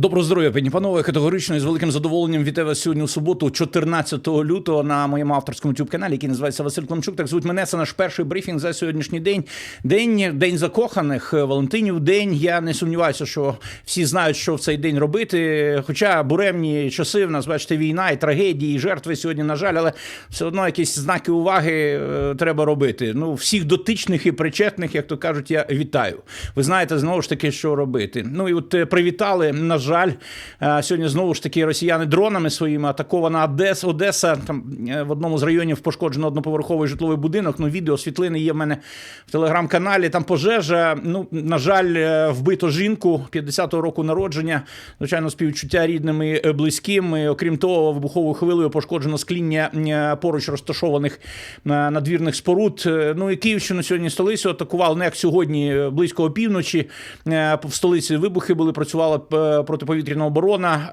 Доброго здоров'я, пані панове. Категорично і з великим задоволенням вітаю вас сьогодні у суботу, 14 лютого, на моєму авторському youtube каналі, який називається Василь Климчук. Так звуть мене. Це наш перший брифінг за сьогоднішній день. День день закоханих, Валентинів день. Я не сумніваюся, що всі знають, що в цей день робити. Хоча буремні часи в нас, бачите, війна і трагедії, і жертви сьогодні, на жаль, але все одно якісь знаки уваги е, треба робити. Ну, всіх дотичних і причетних, як то кажуть, я вітаю. Ви знаєте знову ж таки, що робити. Ну і от е, привітали, на жаль, е, сьогодні знову ж таки росіяни дронами своїми атакована Одес, Одеса. Там е, в одному з районів пошкоджено одноповерховий житловий будинок. Ну, відео світлини є в мене в телеграм-каналі. Там пожежа. Ну, на жаль, е, вбито жінку 50-го року народження. Звичайно, співчуття рідним і е, близьким. І, окрім того, вибуховою хвилею пошкоджено скління поруч розташованих надвірних споруд. Ну і Київщину сьогодні столицю атакували не як сьогодні, близько опівночі. В столиці вибухи були, працювала протиповітряна оборона.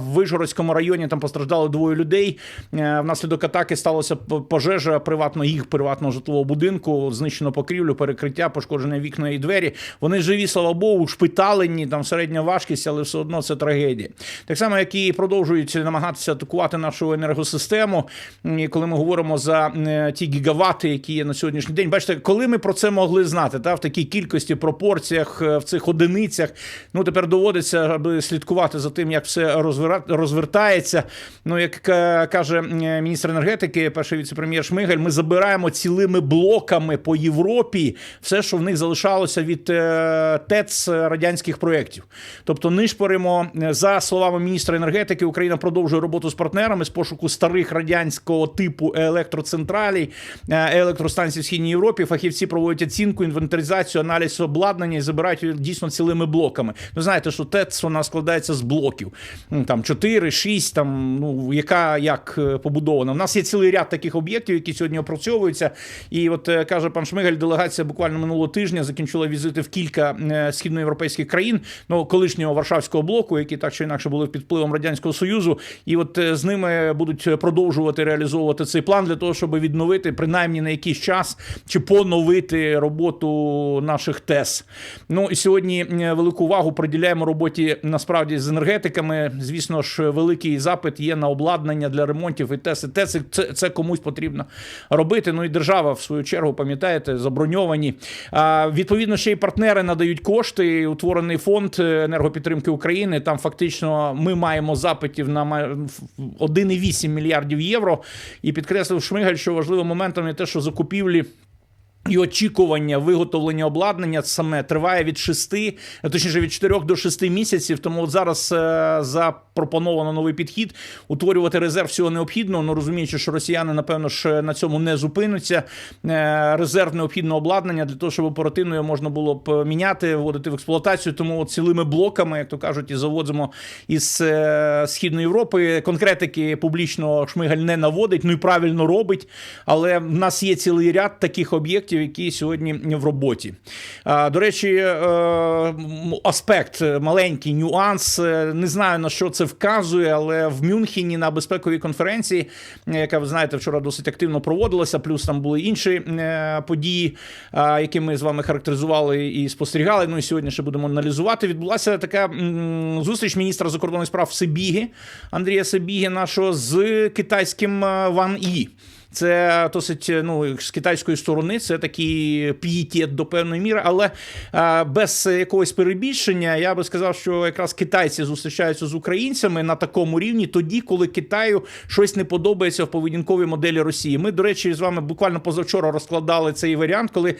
В Вижгородському районі там постраждали двоє людей. Е, Внаслідок атаки сталося пожежа приватно їх приватного житлового будинку. Знищено покрівлю, перекриття, пошкоджені вікна і двері. Вони живі, слава Богу, шпиталені, там середня важкість, але все одно це трагедія. Так само, як і продовжують намагатися атакувати нашу енергосистему. І коли ми говоримо за е, ті гігавати, які є на сьогоднішній день, бачите, коли ми про це могли знати, та в такій кількості, пропорціях, е, в цих одиницях. Ну тепер доводиться аби слідкувати за тим, як все розвертається. Ну, як каже міністр енергетики, перший віце-прем'єр Шмигаль, ми забираємо цілими блоками по Європі все, що в них залишалося від е, ТЕЦ радянських проєктів. Тобто нишпоримо, е, за словами міністра енергетики, Україна продовжує роботу з партнерами з пошуку старих радянського типу електроцентралей, е, електростанцій в східній Європі. Фахівці проводять оцінку, інвентаризацію, аналіз обладнання і забирають дійсно цілими блоками. Ви знаєте, що ТЕЦ складається з блоків. Там 4, 6, там, ну, яка як е, побудована. У нас є цілий ряд таких об'єктів, які сьогодні опрацьовуються. І от е, каже пан Шмигаль, делегація буквально минулого тижня закінчила візити в кілька е, східноєвропейських країн, ну колишнього Варшавського блоку, які так чи інакше були під впливом радянського союзу. І от з ними будуть продовжувати реалізовувати цей план для того, щоб відновити принаймні на якийсь час чи поновити роботу наших ТЕС. Ну і сьогодні велику увагу приділяємо роботі насправді з енергетиками. Звісно ж, великий запит є на обладнання для ремонтів і ТЕС. І ТЕС це, це комусь потрібно робити. Ну і держава, в свою чергу, пам'ятаєте, заброньовані. А, відповідно, ще й партнери надають кошти. Утворений фонд енергопідтримки України. Там фактично ми маємо запитів на ма- 1,8 мільярдів євро. І підкреслив Шмигаль, що важливим моментом є те, що закупівлі. І очікування виготовлення обладнання саме триває від 6, точніше від 4 до 6 місяців. Тому от зараз е, запропоновано новий підхід утворювати резерв всього необхідного. Ну розуміючи, що росіяни напевно ж на цьому не зупиняться. Е, резерв необхідного обладнання для того, щоб оперативно його можна було б міняти, вводити в експлуатацію. Тому от цілими блоками, як то кажуть, і заводимо із е, східної Європи. Конкретики публічно шмигаль не наводить. Ну і правильно робить. Але в нас є цілий ряд таких об'єктів, які сьогодні в роботі. До речі, е, аспект маленький нюанс. е, Не знаю на що це вказує, але в Мюнхені на безпековій конференції, е, яка ви знаєте, вчора досить активно проводилася. Плюс там були інші е, події, які ми з вами характеризували і спостерігали. Ну і сьогодні ще будемо аналізувати. Відбулася така зустріч міністра закордонних справ Сибіги Андрія Сибіги, нашого з китайським е, Ван І. Це досить ну з китайської сторони, це такий пієтет до певної міри, але без якогось перебільшення я би сказав, що якраз китайці зустрічаються з українцями на такому рівні, тоді, коли Китаю щось не подобається в поведінковій моделі Росії. Ми, до речі, з вами буквально позавчора розкладали цей варіант, коли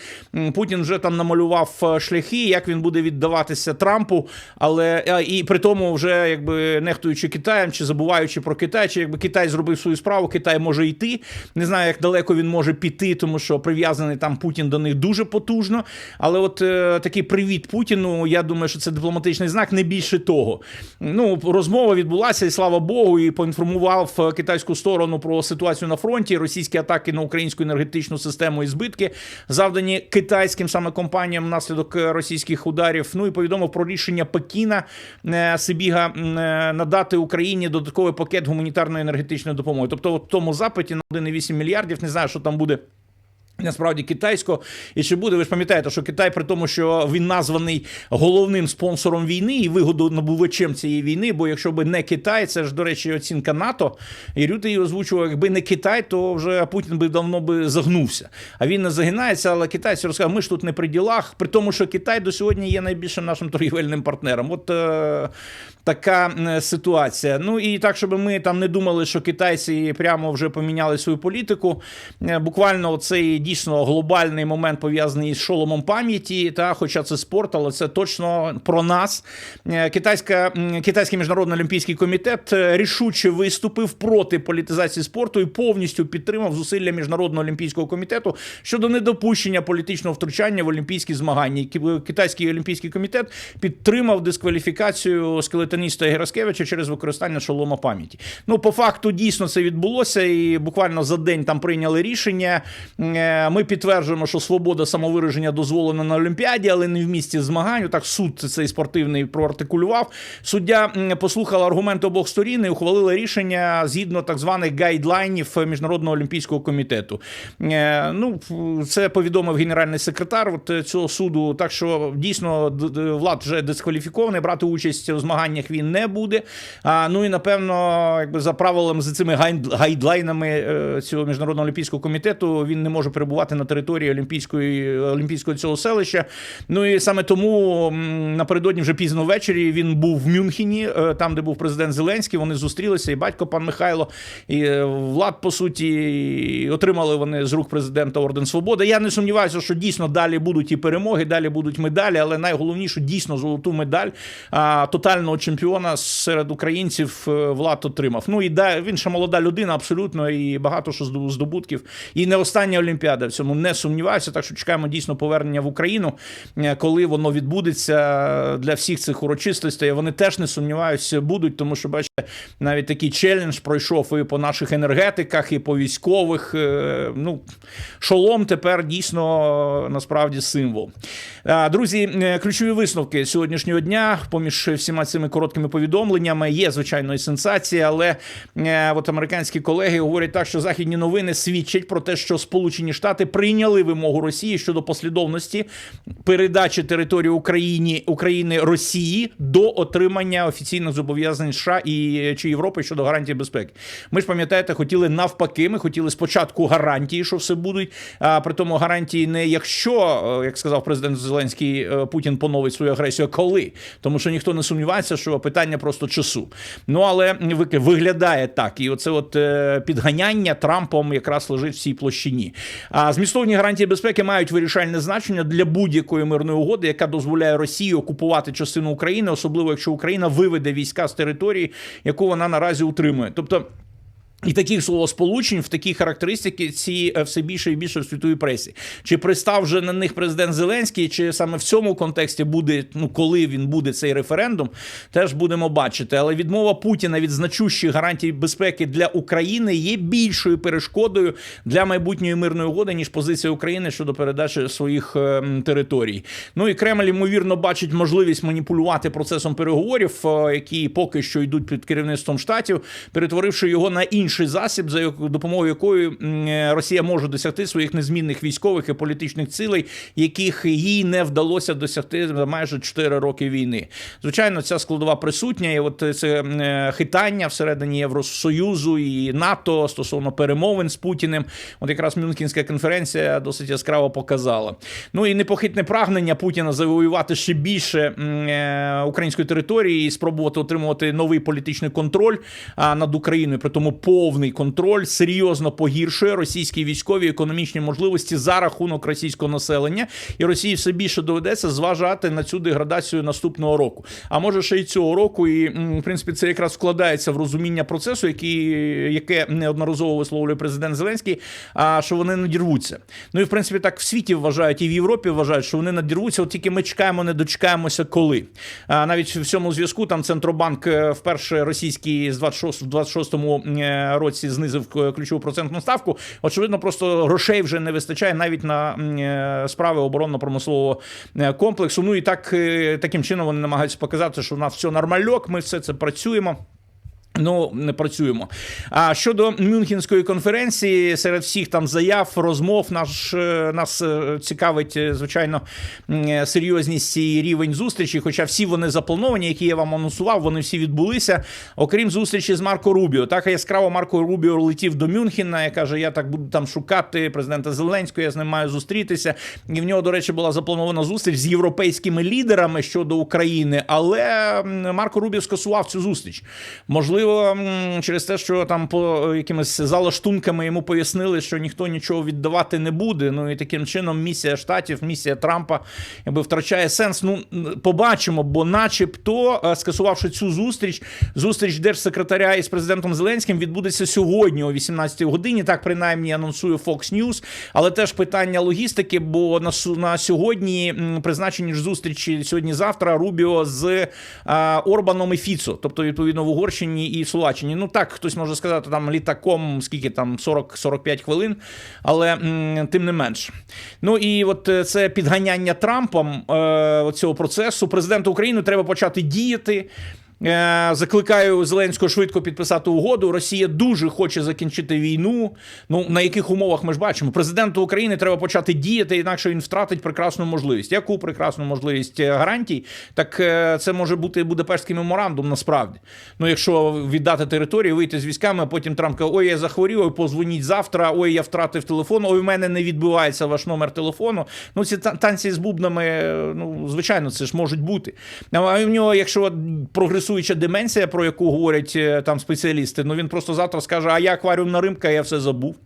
Путін вже там намалював е, шляхи, як він буде віддаватися Трампу, але а, і при тому, вже якби нехтуючи Китаєм чи забуваючи про Китай, чи якби Китай зробив свою справу, Китай може йти. Не знаю, як далеко він може піти, тому що прив'язаний там Путін до них дуже потужно. Але от е, такий привіт Путіну, я думаю, що це дипломатичний знак, не більше того. Ну, розмова відбулася, і слава Богу, і поінформував е, китайську сторону про ситуацію на фронті, російські атаки на українську енергетичну систему і збитки, завдані китайським саме компаніям внаслідок е, російських ударів. Ну і повідомив про рішення Пекіна е, Сибіга е, надати Україні додатковий пакет гуманітарної енергетичної допомоги. Тобто, в тому запиті на 1,8 мільярдів, не знаю, що там буде Насправді китайського і чи буде, ви ж пам'ятаєте, що Китай, при тому, що він названий головним спонсором війни і вигодонабувачем цієї війни, бо якщо б не Китай, це ж, до речі, оцінка НАТО. І Рюти її озвучував, якби не Китай, то вже Путін би давно би загнувся. А він не загинається, але китайці розказали, ми ж тут не при ділах, при тому, що Китай до сьогодні є найбільшим нашим торгівельним партнером. От е, така ситуація. Ну і так, щоб ми там не думали, що китайці прямо вже поміняли свою політику. Е, Буквально цей дійсно глобальний момент пов'язаний із шоломом пам'яті. Та, хоча це спорт, але це точно про нас. Е, Китайська китайський міжнародний олімпійський комітет е, рішуче виступив проти політизації спорту і повністю підтримав зусилля міжнародного олімпійського комітету щодо недопущення політичного втручання в олімпійські змагання. Ки- Китайський олімпійський комітет підтримав дискваліфікацію скелетоніста Гераскевича через використання шолома пам'яті. Ну, по факту, дійсно це відбулося, і буквально за день там прийняли рішення. Е, Ми підтверджуємо, що свобода самовираження дозволена на Олімпіаді, але не в місці змагань. Так суд цей спортивний проартикулював. Суддя послухала аргументи обох сторін і ухвалила рішення згідно так званих гайдлайнів Міжнародного олімпійського комітету. Е, Ну, це повідомив генеральний секретар от цього суду. Так що дійсно влад вже дискваліфікований. Брати участь у змаганнях він не буде. Ну і напевно, якби за правилами за цими гайдлайнами е, цього міжнародного олімпійського комітету він не може перебувати на території олімпійської олімпійського цього селища. Ну і саме тому напередодні вже пізно ввечері він був в Мюнхені, е, там, де був президент Зеленський. Вони зустрілися, і батько пан Михайло, і е, влад, по суті, отримали вони з рук президента Орден Свободи. Я не сумніваюся, що дійсно далі будуть і перемоги, далі будуть медалі, але найголовніше дійсно золоту медаль а, тотального чемпіона серед українців е, влад отримав. Ну і да, він ще молода людина, абсолютно, і багато що здобу- здобутків. І не остання Олімпіада в цьому не сумніваюся. Так що чекаємо дійсно повернення в Україну, е, коли воно відбудеться для всіх цих урочистостей. Вони теж не сумніваюся, будуть, тому що бачите, навіть такий челендж пройшов і по наших енергетиках, і по військових. Е, Ну, шолом тепер дійсно насправді символ. Друзі, е, ключові висновки сьогоднішнього дня, поміж всіма цими короткими повідомленнями, є звичайно і сенсація, але от американські колеги говорять так, що західні новини свідчать про те, що Сполучені Штати прийняли вимогу Росії щодо послідовності передачі території Україні України Росії до отримання офіційних зобов'язань США і чи Європи щодо гарантії безпеки. Ми ж пам'ятаєте, хотіли навпаки. Ми хотіли спочатку гарантії, що все будуть. А при тому гарантії не якщо, е, як сказав президент Зеленський, е, Путін поновить свою агресію, а коли, тому що ніхто не сумнівається, що питання просто часу. Ну але ви- виглядає так, і оце от е, підганяння Трампом якраз лежить в цій площині. А змістовні гарантії безпеки мають вирішальне значення для будь-якої мирної угоди, яка дозволяє Росії окупувати частину України, особливо якщо Україна виведе війська з території, яку вона наразі утримує. Тобто. І таких словосполучень в такі характеристики ці е, все більше і більше в світовій пресі. Чи пристав вже на них президент Зеленський, чи саме в цьому контексті буде, ну коли він буде цей референдум, теж будемо бачити. Але відмова Путіна від значущих гарантій безпеки для України є більшою перешкодою для майбутньої мирної угоди, ніж позиція України щодо передачі своїх е, територій. Ну і Кремль ймовірно бачить можливість маніпулювати процесом переговорів, е, які поки що йдуть під керівництвом штатів, перетворивши його на інший засіб, за допомогою якої е, Росія може досягти своїх незмінних військових і політичних цілей, яких їй не вдалося досягти за майже 4 роки війни. Звичайно, ця складова присутня, і от це е, хитання всередині Євросоюзу і НАТО стосовно перемовин з Путіним. От якраз Мюнхенська конференція досить яскраво показала. Ну і непохитне прагнення Путіна завоювати ще більше е, української території і спробувати отримувати новий політичний контроль над Україною. При тому повний контроль серйозно погіршує російські військові економічні можливості за рахунок російського населення, і Росії все більше доведеться зважати на цю деградацію наступного року. А може ще й цього року, і в принципі це якраз вкладається в розуміння процесу, який, яке неодноразово висловлює президент Зеленський, а що вони надірвуться. Ну і в принципі так в світі вважають, і в Європі вважають, що вони надірвуться, от тільки ми чекаємо, не дочекаємося коли. А навіть в цьому зв'язку там Центробанк е, вперше російський з 26, в 26-му е, році знизив ключову процентну ставку. Очевидно, просто грошей вже не вистачає навіть на е, справи оборонно-промислового е, комплексу. Ну і так е, таким чином вони намагаються показати, що у нас все нормальок, ми все це працюємо. Ну, не працюємо. А щодо Мюнхенської конференції, серед всіх там заяв, розмов, наш е, нас е, цікавить, е, звичайно, серйозність і рівень зустрічі. Хоча всі вони заплановані, які я вам анонсував, вони всі відбулися. Окрім зустрічі з Марко Рубіо. Так яскраво Марко Рубіо летів до Мюнхена. і каже: я так буду там шукати президента Зеленського. Я з ним маю зустрітися. І в нього, до речі, була запланована зустріч з європейськими лідерами щодо України. Але Марко Рубіо скасував цю зустріч. Можливо, м, через те, що там по якимись залаштунками йому пояснили, що ніхто нічого віддавати не буде. Ну і таким чином місія штатів, місія Трампа якби втрачає сенс. Ну побачимо, бо, начебто, е, скасувавши цю зустріч, зустріч держсекретаря із президентом Зеленським відбудеться сьогодні о 18-й годині. Так принаймні анонсує Fox News. Але теж питання логістики, бо на на сьогодні призначені ж зустрічі сьогодні-завтра Рубіо з а, Орбаном і Фіцо, тобто відповідно в Угорщині і в. Ну так хтось може сказати там літаком, скільки там 40-45 хвилин, але м, тим не менш. Ну і от е, це підганяння Трампом е, цього процесу. Президенту України треба почати діяти. Е, Закликаю Зеленського швидко підписати угоду. Росія дуже хоче закінчити війну. Ну на яких умовах ми ж бачимо? Президенту України треба почати діяти, інакше він втратить прекрасну можливість. Яку прекрасну можливість Е, гарантій? Так е, це може бути Будапештський меморандум. Насправді, ну якщо віддати територію, вийти з військами, а потім Трамп каже, ой, я захворів, ой, позвоніть завтра. Ой, я втратив телефон. Ой, в мене не відбивається ваш номер телефону. Ну ці танці з бубнами, ну звичайно, це ж можуть бути. А в нього, якщо прогресуюча деменція, про яку говорять е, там спеціалісти, ну він просто завтра скаже: А я акваріумна римка, я все забув.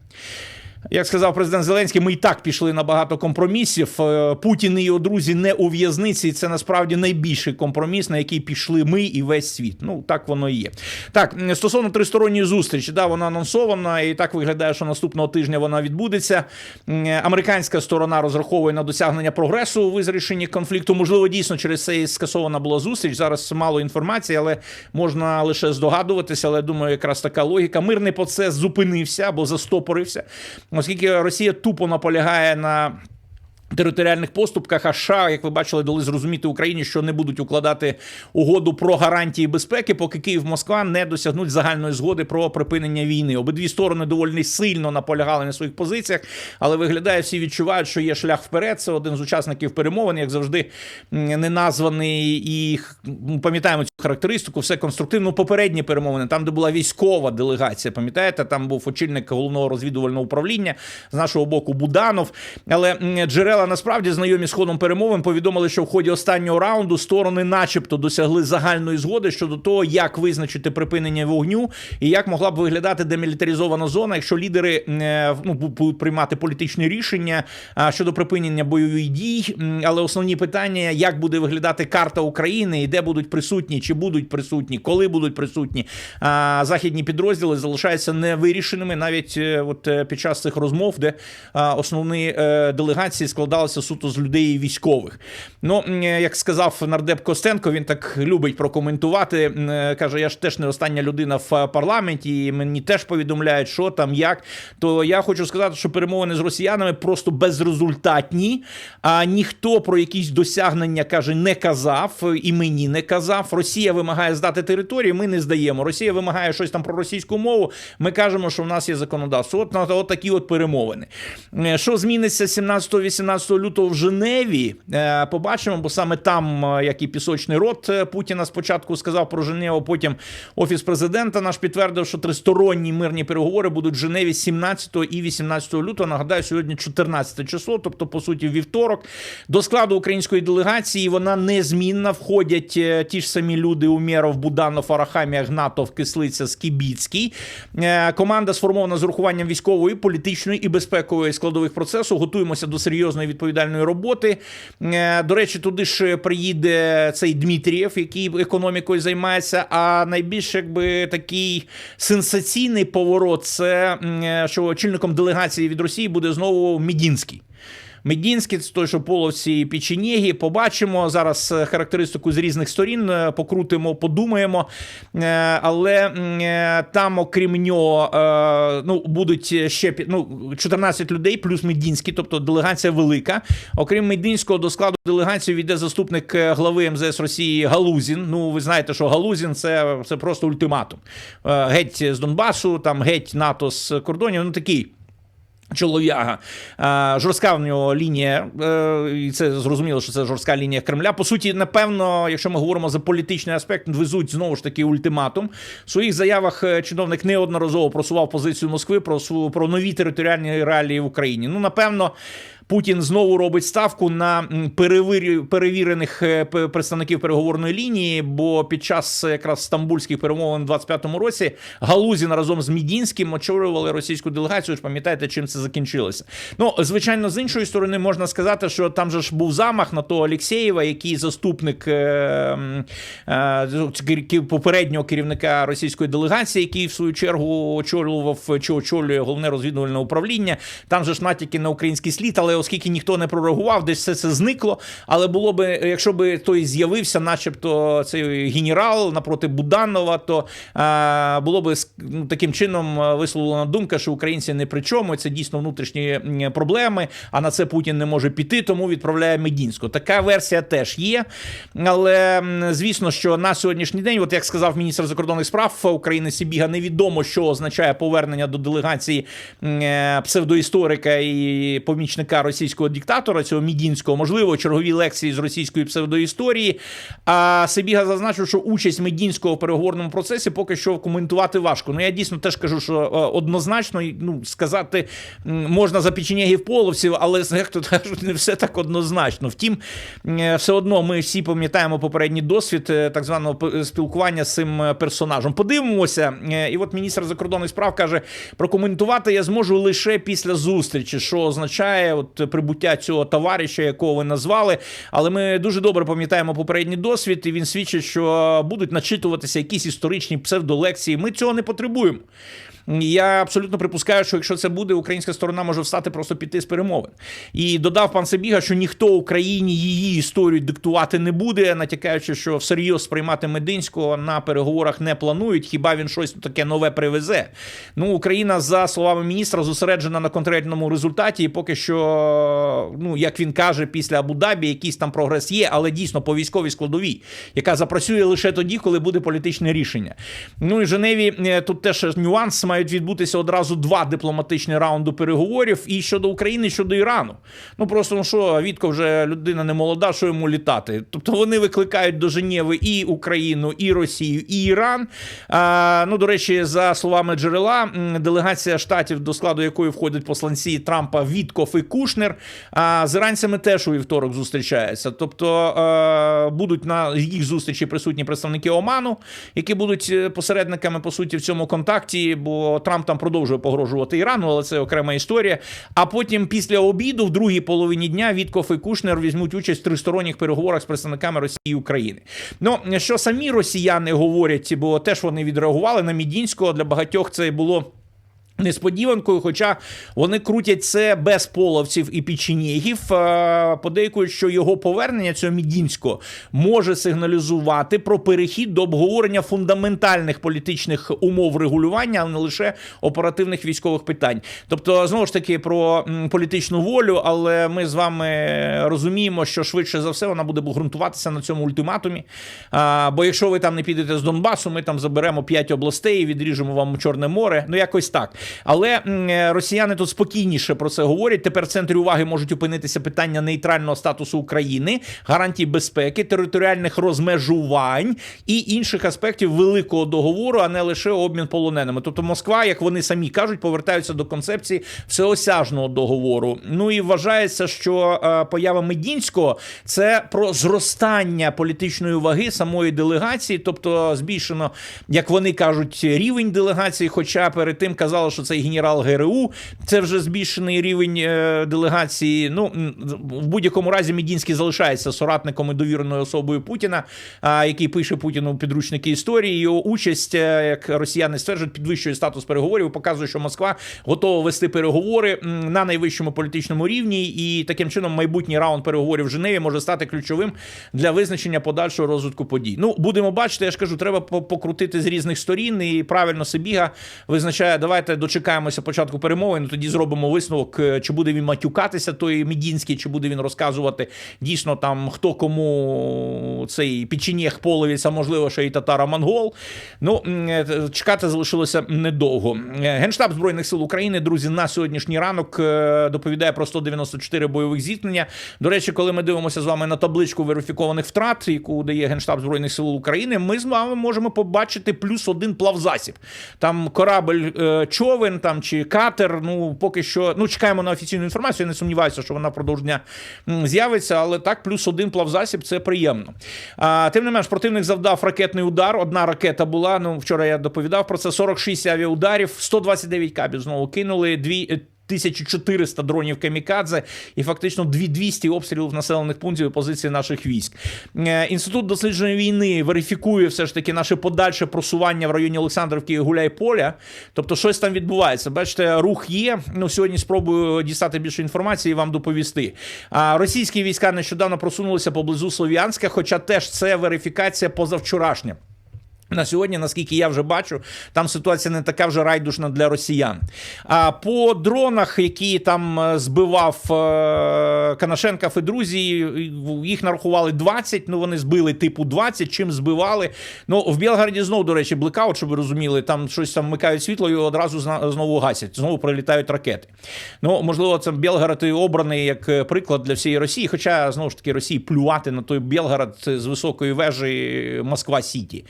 Як сказав президент Зеленський, ми і так пішли на багато компромісів. Е, Путін і його друзі не у в'язниці. і Це насправді найбільший компроміс, на який пішли ми і весь світ. Ну так воно і є. Так стосовно тристоронньої зустрічі, да, вона анонсована, і так виглядає, що наступного тижня вона відбудеться. Американська сторона розраховує на досягнення прогресу у вирішенні конфлікту. Можливо, дійсно через це і скасована була зустріч. Зараз мало інформації, але можна лише здогадуватися. Але думаю, якраз така логіка. Мирний процес зупинився або застопорився, оскільки Росія тупо наполягає на. Територіальних поступках а США, як ви бачили, дали зрозуміти Україні, що не будуть укладати угоду про гарантії безпеки, поки Київ Москва не досягнуть загальної згоди про припинення війни. Обидві сторони доволі сильно наполягали на своїх позиціях, але виглядає, всі відчувають, що є шлях вперед. Це один з учасників перемовин, як завжди, не названий і пам'ятаємо цю характеристику. Все конструктивно. Попередні перемовини, там, де була військова делегація, пам'ятаєте, там був очільник головного розвідувального управління з нашого боку Буданов. Але м, джерела насправді знайомі з ходом перемовин повідомили, що в ході останнього раунду сторони, начебто, досягли загальної згоди щодо того, як визначити припинення вогню і як могла б виглядати демілітаризована зона, якщо лідери е, ну, будуть приймати політичні рішення щодо припинення бойових дій. Але основні питання, як буде виглядати карта України і де будуть присутні, чи будуть присутні, коли будуть присутні західні підрозділи, залишаються невирішеними навіть е, от е, під час цих розмов, де основні делегації складалися суто з людей і військових. Ну, як сказав нардеп Костенко, він так любить прокоментувати. Каже: я ж теж не остання людина в е, парламенті, і мені теж повідомляють, що там, як. То я хочу сказати, що перемовини з росіянами просто безрезультатні. А ніхто про якісь досягнення каже не казав, і мені не казав. Росія вимагає здати територію, ми не здаємо. Росія вимагає щось там про російську мову. Ми кажемо, що в нас є законодавство. От, от такі от перемовини. Е, Що зміниться 17-18 лютого в Женеві? Е, Побачимо, бо саме там, е, як і пісочний рот е, Путіна спочатку сказав про Женеву, потім офіс президента наш підтвердив, що тристоронні мирні переговори будуть в Женеві 17 і 18 лютого. Нагадаю, сьогодні 14 число, тобто по суті вівторок. До складу української делегації вона незмінна. Входять ті ж самі люди: Умєров, Буданов, Арахамія, Гнатов, Кислиця, Скібіцький. Команда сформована з урахуванням військової, політичної і безпекової складових процесу. Готуємося до серйозної відповідальної роботи. Е, До речі, туди ж приїде цей Дмитрієв, який економікою займається. А найбільш якби такий сенсаційний поворот це е, що очільником делегації від Росії буде знову Мідінський. Медінський, той, що половці і печенєги. Побачимо зараз е, характеристику з різних сторін, е, покрутимо, подумаємо. Е, Але там, окрім нього, ну, будуть ще ну, 14 людей, плюс Медінський, тобто делегація велика. Окрім Медінського, до складу делегації війде заступник глави МЗС Росії Галузін. Ну, ви знаєте, що Галузін це, це просто ультиматум. Геть з Донбасу, там геть НАТО з кордонів. Ну такий. Чолов'яга. Жорстка в нього лінія, е, і це зрозуміло, що це жорстка лінія Кремля. По суті, напевно, якщо ми говоримо за політичний аспект, везуть знову ж таки ультиматум. В своїх заявах е, чиновник неодноразово просував позицію Москви про про нові територіальні реалії в Україні. Ну, напевно. Путін знову робить ставку на перевірених е, представників переговорної лінії. Бо під час якраз стамбульських перемовин у 25-му році Галузін разом з Мідінським очолювали російську делегацію. ж пам'ятаєте, чим це закінчилося? Ну звичайно, з іншої сторони можна сказати, що там же ж був замах на того Олексєєва, який заступник е, е, попереднього керівника російської делегації, який в свою чергу очолював чи очолює головне розвідувальне управління. Там же ж натяки на український слід, але оскільки ніхто не прореагував, десь все це зникло. Але було би, якщо би той з'явився, начебто цей генерал напроти Буданова, то е, було би ну, таким чином е, висловлена думка, що українці не при чому. Це дійсно внутрішні проблеми. А на це Путін не може піти, тому відправляє Медінську. Така версія теж є. Але звісно, що на сьогоднішній день, от як сказав міністр закордонних справ України Сібіга, невідомо, що означає повернення до делегації е, псевдоісторика і помічника російського диктатора, цього Мідінського, можливо, чергові лекції з російської псевдоісторії. А Сибіга зазначив, що участь Медінського в переговорному процесі поки що коментувати важко. Ну я дійсно теж кажу, що е, однозначно ну, сказати можна за печенєгів половців, але як то кажуть, не все так однозначно. Втім, е, все одно ми всі пам'ятаємо попередній досвід е, так званого спілкування з цим персонажем. Подивимося, і от міністр закордонних справ каже: прокоментувати я зможу лише після зустрічі, що означає от прибуття цього товариша, якого ви назвали. Але ми дуже добре пам'ятаємо попередній досвід, і він свідчить, що будуть начитуватися якісь історичні псевдолекції. Ми цього не потребуємо. Я абсолютно припускаю, що якщо це буде, українська сторона може встати просто піти з перемовин. І додав пан Себіга, що ніхто Україні її історію диктувати не буде, натякаючи, що всерйоз сприймати Мединського на переговорах не планують. Хіба він щось таке нове привезе? Ну, Україна, за словами міністра, зосереджена на конкретному результаті, і поки що, ну як він каже, після Абу-Дабі якийсь там прогрес є, але дійсно по військовій складовій, яка запрацює лише тоді, коли буде політичне рішення. Ну і Женеві е, тут теж нюанс мають відбутися одразу два дипломатичні раунди переговорів і щодо України, і щодо Ірану. Ну просто ну що, Вітко вже людина не молода, що йому літати. Тобто вони викликають до Женєви і Україну, і Росію, і Іран. А, ну, до речі, за словами джерела, делегація штатів, до складу якої входять посланці Трампа Вітков і Кушнер, а, з іранцями теж у вівторок зустрічаються. Тобто будуть на їх зустрічі присутні представники Оману, які будуть е, посередниками по суті в цьому контакті, бо Трамп там продовжує погрожувати Ірану, але це окрема історія. А потім, після обіду, в другій половині дня, Вітков і Кушнер візьмуть участь в тристоронніх переговорах з представниками Росії і України. Ну що самі росіяни говорять, бо теж вони відреагували на Мідінського для багатьох це було. Несподіванкою, хоча вони крутять це без половців і печенєгів, е, подейкують, що його повернення цього Мідінського може сигналізувати про перехід до обговорення фундаментальних політичних умов регулювання, а не лише оперативних військових питань. Тобто, знову ж таки, про політичну волю, але ми з вами розуміємо, що швидше за все вона буде ґрунтуватися на цьому ультиматумі. Бо якщо ви там не підете з Донбасу, ми там заберемо 5 областей і відріжемо вам Чорне море. Ну якось так. Але е, росіяни тут спокійніше про це говорять. Тепер в центрі уваги можуть опинитися питання нейтрального статусу України, гарантій безпеки, територіальних розмежувань і інших аспектів великого договору, а не лише обмін полоненими. Тобто Москва, як вони самі кажуть, повертаються до концепції всеосяжного договору. Ну і вважається, що е, поява Медінського це про зростання політичної ваги самої делегації, тобто збільшено, як вони кажуть, рівень делегації. Хоча перед тим казали, що що цей генерал ГРУ це вже збільшений рівень е, делегації. Ну в будь-якому разі Медінський залишається соратником і довіреною особою Путіна, який пише Путіну підручники історії. Його участь, е, як росіяни стверджують, підвищує статус переговорів, показує, що Москва готова вести переговори на найвищому політичному рівні, і таким чином майбутній раунд переговорів в Женеві може стати ключовим для визначення подальшого розвитку подій. Ну будемо бачити. Я ж кажу, треба покрутити з різних сторін, і правильно Сибіга визначає. Давайте дочекаємося початку перемови. Ну тоді зробимо висновок, е, чи буде він матюкатися, той Мідінський, чи буде він розказувати дійсно там хто кому цей печенєх половець, а можливо, ще й татара монгол. Ну е, чекати залишилося недовго. Е, Генштаб збройних сил України, друзі, на сьогоднішній ранок е, доповідає про 194 бойових зіткнення. До речі, коли ми дивимося з вами на табличку верифікованих втрат, яку дає Генштаб збройних сил України, ми з вами можемо побачити плюс один плавзасіб. Там корабль е, човен там чи катер. Ну поки що ну чекаємо на офіційну інформацію. Я не сумніваюся, що вона впродовж дня з'явиться, але так, плюс один плавзасіб це приємно. А, тим не менш, противник завдав ракетний удар. Одна ракета була. Ну вчора я доповідав про це. 46 авіаударів, 129 кабів знову кинули. Дві. Е, 1400 дронів камікадзе і фактично 2200 обстрілів населених пунктів і позицій наших військ. Е, Інститут дослідження війни верифікує все ж таки наше подальше просування в районі Олександрівки і Гуляйполя. Тобто, щось там відбувається. Бачите, рух є. Ну сьогодні спробую дістати більше інформації і вам доповісти. А російські війська нещодавно просунулися поблизу Слов'янська, хоча теж це верифікація позавчорашня. На сьогодні, наскільки я вже бачу, там ситуація не така вже райдушна для росіян. А по дронах, які там е, збивав е, Канашенков і друзі, їх нарахували 20, ну вони збили типу 20, чим збивали. Ну, в Білгороді знову, до речі, блекаут, щоб ви розуміли, там щось там вмикають світло і одразу знову гасять, знову прилітають ракети. Ну, можливо, це Білгород і обраний як е, приклад для всієї Росії, хоча, знову ж таки, Росії плювати на той Білгород з високої вежі Москва Сіті.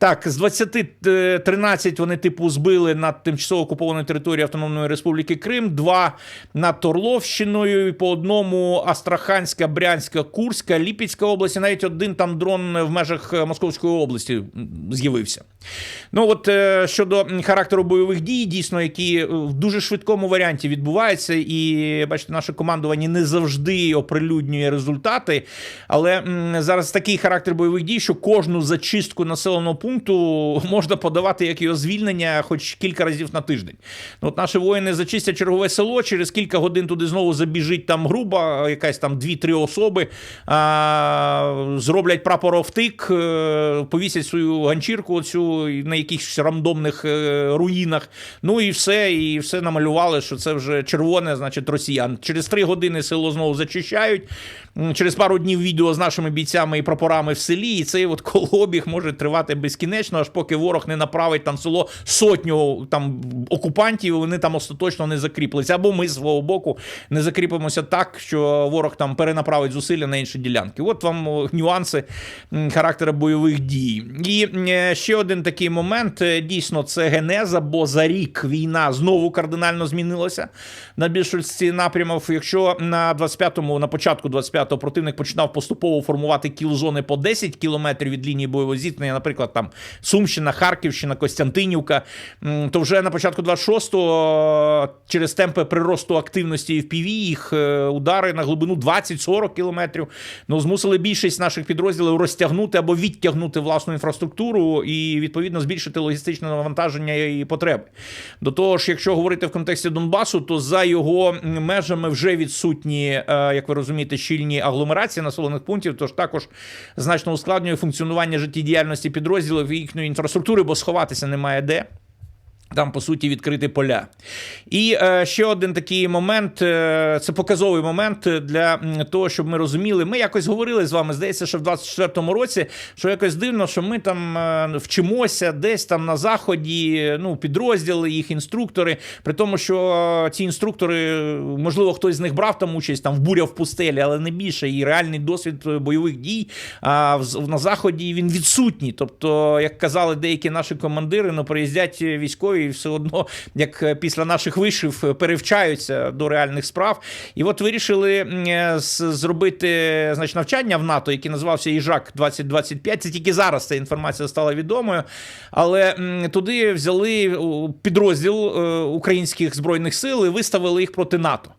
Так, з 20 е, 13 вони типу збили над тимчасово окупованою територією Автономної Республіки Крим, два над Торловщиною, і по одному Астраханська, Брянська, Курська, Ліпецька область, і навіть один там дрон в межах е, Московської області з'явився. Ну от е, щодо характеру бойових дій, дійсно, які е, в дуже швидкому варіанті відбуваються, і бачите, наше командування не завжди оприлюднює результати. Але зараз такий характер бойових дій, що кожну зачистку населеного пункту можна подавати як його звільнення, хоч кілька разів на тиждень. Ну, от наші воїни зачистять чергове село, через кілька годин туди знову забіжить там груба, якась там дві-три особи, а, зроблять прапоровтик, е, повісять свою ганчірку на якихось рандомних е, руїнах. Ну і все, і все намалювали, що це вже червоне, значить, росіян. Через три години село знову зачищають. Через пару днів відео з нашими бійцями і прапорами в селі, і цей от колообіг може тривати безкінечно, аж поки ворог не направить там село сотню там окупантів, і вони там остаточно не закріплися. Або ми з свого боку не закріпимося так, що ворог там перенаправить зусилля на інші ділянки. От вам нюанси м, характеру бойових дій. І е, ще один такий момент: е, дійсно, це генеза, бо за рік війна знову кардинально змінилася на більшості напрямів. Якщо на 25-му, на початку 25-го противник починав поступово формувати кіл-зони по 10 кілометрів від лінії бойового зіткнення, наприклад, там Сумщина, Харківщина, Костянтинівка, то вже на початку 26-го через темпи приросту активності в їх е, удари на глибину 20-40 кілометрів ну, змусили більшість наших підрозділів розтягнути або відтягнути власну інфраструктуру і відповідно збільшити логістичне навантаження і потреби. До того ж, якщо говорити в контексті Донбасу, то за його межами вже відсутні, е, як ви розумієте, щільні агломерації населених пунктів, тож також значно ускладнює функціонування життєдіяльності підрозділів і їхньої інфраструктури, бо сховатися немає де. Там, по суті, відкриті поля. І е, ще один такий момент е, це показовий момент для того, щоб ми розуміли. Ми якось говорили з вами, здається, що в 24-му році, що якось дивно, що ми там е, вчимося десь там на заході, ну, підрозділи, їх інструктори. При тому, що ці інструктори, можливо, хтось з них брав там участь там в буря в пустелі, але не більше. І реальний досвід е, бойових дій а в- на заході він відсутній. Тобто, як казали деякі наші командири, ну приїздять військові, і все одно, як е, після наших вишив, е, перевчаються до реальних справ. І от вирішили е, зробити значить, навчання в НАТО, яке називався Іжак 2025. Це тільки зараз ця інформація стала відомою. Але туди взяли підрозділ українських збройних сил і виставили їх проти НАТО.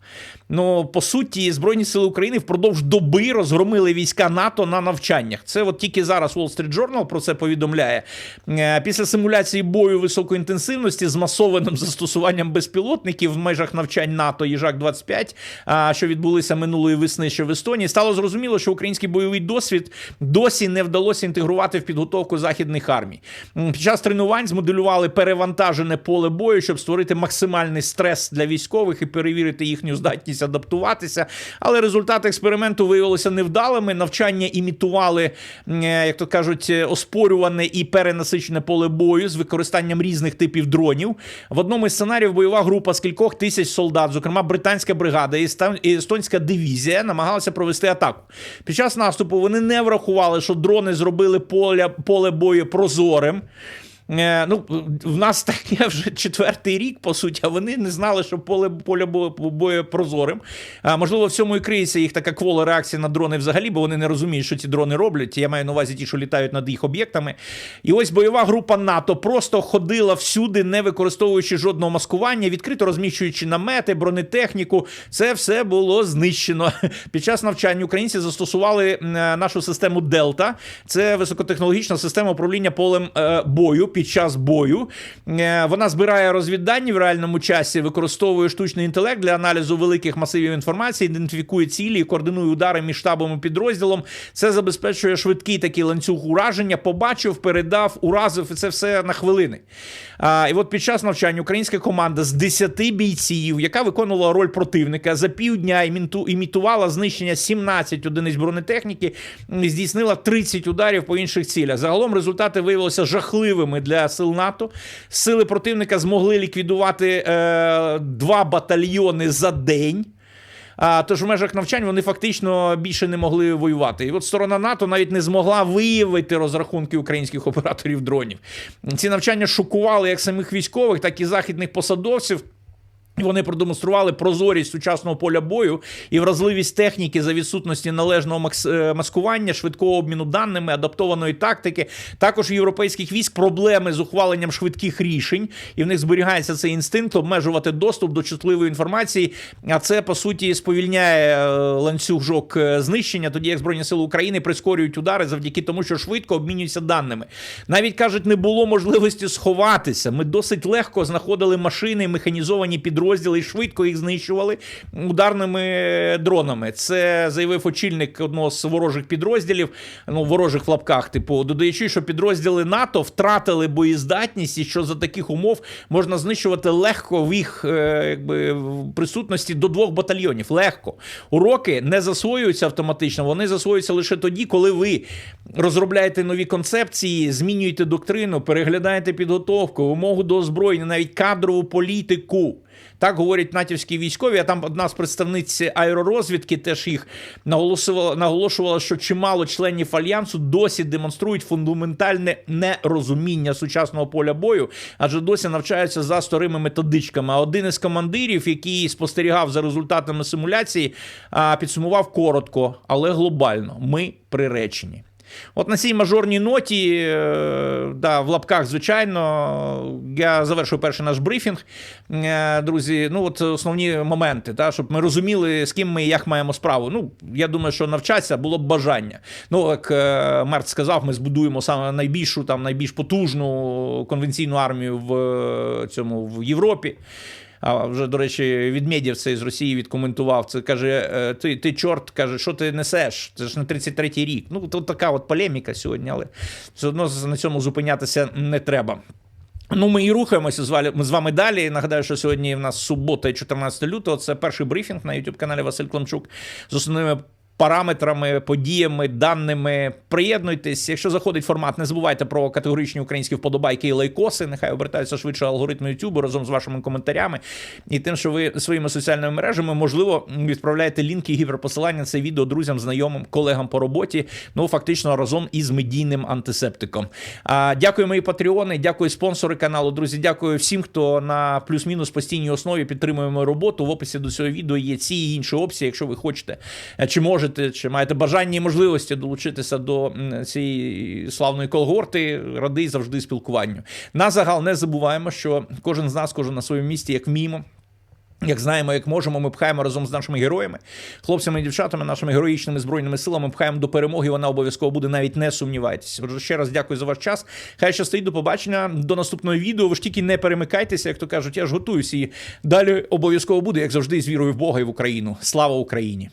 Ну, по суті, Збройні сили України впродовж доби розгромили війська НАТО на навчаннях. Це от тільки зараз Wall Street Journal про це повідомляє. Е, Після симуляції бою високої інтенсивності з масованим застосуванням безпілотників в межах навчань НАТО Їжак 25 що відбулися минулої весни ще в Естонії, стало зрозуміло, що український бойовий досвід досі не вдалося інтегрувати в підготовку західних армій. Під час тренувань змоделювали перевантажене поле бою, щоб створити максимальний стрес для військових і перевірити їхню здатність адаптуватися. Але результати експерименту виявилися невдалими. Навчання імітували, е, як то кажуть, е, оспорюване і перенасичене поле бою з використанням різних типів дронів. В одному із сценаріїв бойова група з кількох тисяч солдат, зокрема британська бригада і естонська дивізія, намагалася провести атаку. Під час наступу вони не врахували, що дрони зробили поле, поле бою прозорим. Е, Ну, в нас таке вже четвертий рік, по суті, а вони не знали, що поле бою- бою прозорим. А, можливо, в цьому і криється їх така квола реакція на дрони взагалі, бо вони не розуміють, що ці дрони роблять. Я маю на увазі ті, що літають над їх об'єктами. І ось бойова група НАТО просто ходила всюди, не використовуючи жодного маскування, відкрито розміщуючи намети, бронетехніку. Це все було знищено. Під час навчання українці застосували е, нашу систему Дельта. Це високотехнологічна система управління полем е, бою під час бою. Е, Вона збирає розвіддані в реальному часі, використовує штучний інтелект для аналізу великих масивів інформації, ідентифікує цілі, і координує удари між штабом і підрозділом. Це забезпечує швидкий такий ланцюг ураження. Побачив, передав, уразив, і це все на хвилини. І от під час навчання українська команда з 10 бійців, яка виконувала роль противника, за півдня іміту- імітувала знищення 17 одиниць бронетехніки, здійснила 30 ударів по інших цілях. Загалом результати виявилися жахливими для сил НАТО. Сили противника змогли ліквідувати е, два батальйони за день. А, тож в межах навчань вони фактично більше не могли воювати. І от сторона НАТО навіть не змогла виявити розрахунки українських операторів дронів. Ці навчання шокували як самих військових, так і західних посадовців. Вони продемонстрували прозорість сучасного поля бою і вразливість техніки за відсутності належного е, маскування, швидкого обміну даними, адаптованої тактики. Також у європейських військ проблеми з ухваленням швидких рішень, і в них зберігається цей інстинкт обмежувати доступ до чутливої інформації. А це по суті сповільняє е, ланцюжок е, знищення, тоді як Збройні Сили України прискорюють удари завдяки тому, що швидко обмінюються даними. Навіть кажуть, не було можливості сховатися. Ми досить легко знаходили машини, механізовані підрозділи і швидко їх знищували ударними дронами. Це заявив очільник одного з ворожих підрозділів, ну ворожих в лапках, типу, додаючи, що підрозділи НАТО втратили боєздатність, і що за таких умов можна знищувати легко в їх е, якби присутності до двох батальйонів. Легко уроки не засвоюються автоматично, вони засвоюються лише тоді, коли ви розробляєте нові концепції, змінюєте доктрину, переглядаєте підготовку, вимогу до озброєння, навіть кадрову політику. Так говорять натівські військові. А там одна з представниць аеророзвідки теж їх наголосувала, наголошувала, що чимало членів альянсу досі демонструють фундаментальне нерозуміння сучасного поля бою, адже досі навчаються за старими методичками. А один із командирів, який спостерігав за результатами симуляції, підсумував коротко, але глобально: ми приречені. От на цій мажорній ноті, е, да, в лапках, звичайно, я завершую перший наш брифінг. Е, Друзі, ну от основні моменти, та, щоб ми розуміли, з ким ми і як маємо справу. Ну, я думаю, що навчатися було б бажання. Ну, як е, Мерт сказав, ми збудуємо саме найбільшу, там, найбільш потужну конвенційну армію в цьому в Європі. А вже, до речі, Відмєдєв це з Росії відкоментував. Це каже: е, ти, ти чорт, каже, що ти несеш? Це ж на 33-й рік. Ну, тут така от полеміка сьогодні, але все одно на цьому зупинятися не треба. Ну, ми і рухаємося з вами далі. Нагадаю, що сьогодні в нас субота, 14 лютого. Це перший брифінг на youtube каналі Василь Климчук з основними параметрами, подіями, даними. Приєднуйтесь. Якщо заходить формат, не забувайте про категоричні українські вподобайки і лайкоси. Нехай обертаються швидше алгоритми YouTube разом з вашими коментарями і тим, що ви своїми соціальними мережами можливо відправляєте лінки і гіперпосилання це відео друзям, знайомим, колегам по роботі. Ну фактично разом із медійним антисептиком. А, дякую, мої патреони, дякую спонсори каналу. Друзі, дякую всім, хто на плюс-мінус постійній основі підтримує мою роботу. В описі до цього відео є ці і інші опції, якщо ви хочете, е, чи можете, чи маєте бажання і можливості долучитися до цієї славної колгорти, радий завжди спілкуванню. На загал не забуваємо, що кожен з нас, кожен на своєму місці, як вміємо. Як знаємо, як можемо, ми пхаємо разом з нашими героями, хлопцями і дівчатами, нашими героїчними збройними силами, пхаємо до перемоги. Вона обов'язково буде. Навіть не сумнівайтеся. Отже, ще раз дякую за ваш час. Хай щастить, до побачення до наступного відео. Ви ж тільки не перемикайтеся, як то кажуть. Я ж готуюся і далі обов'язково буде, як завжди, з вірою в Бога і в Україну. Слава Україні!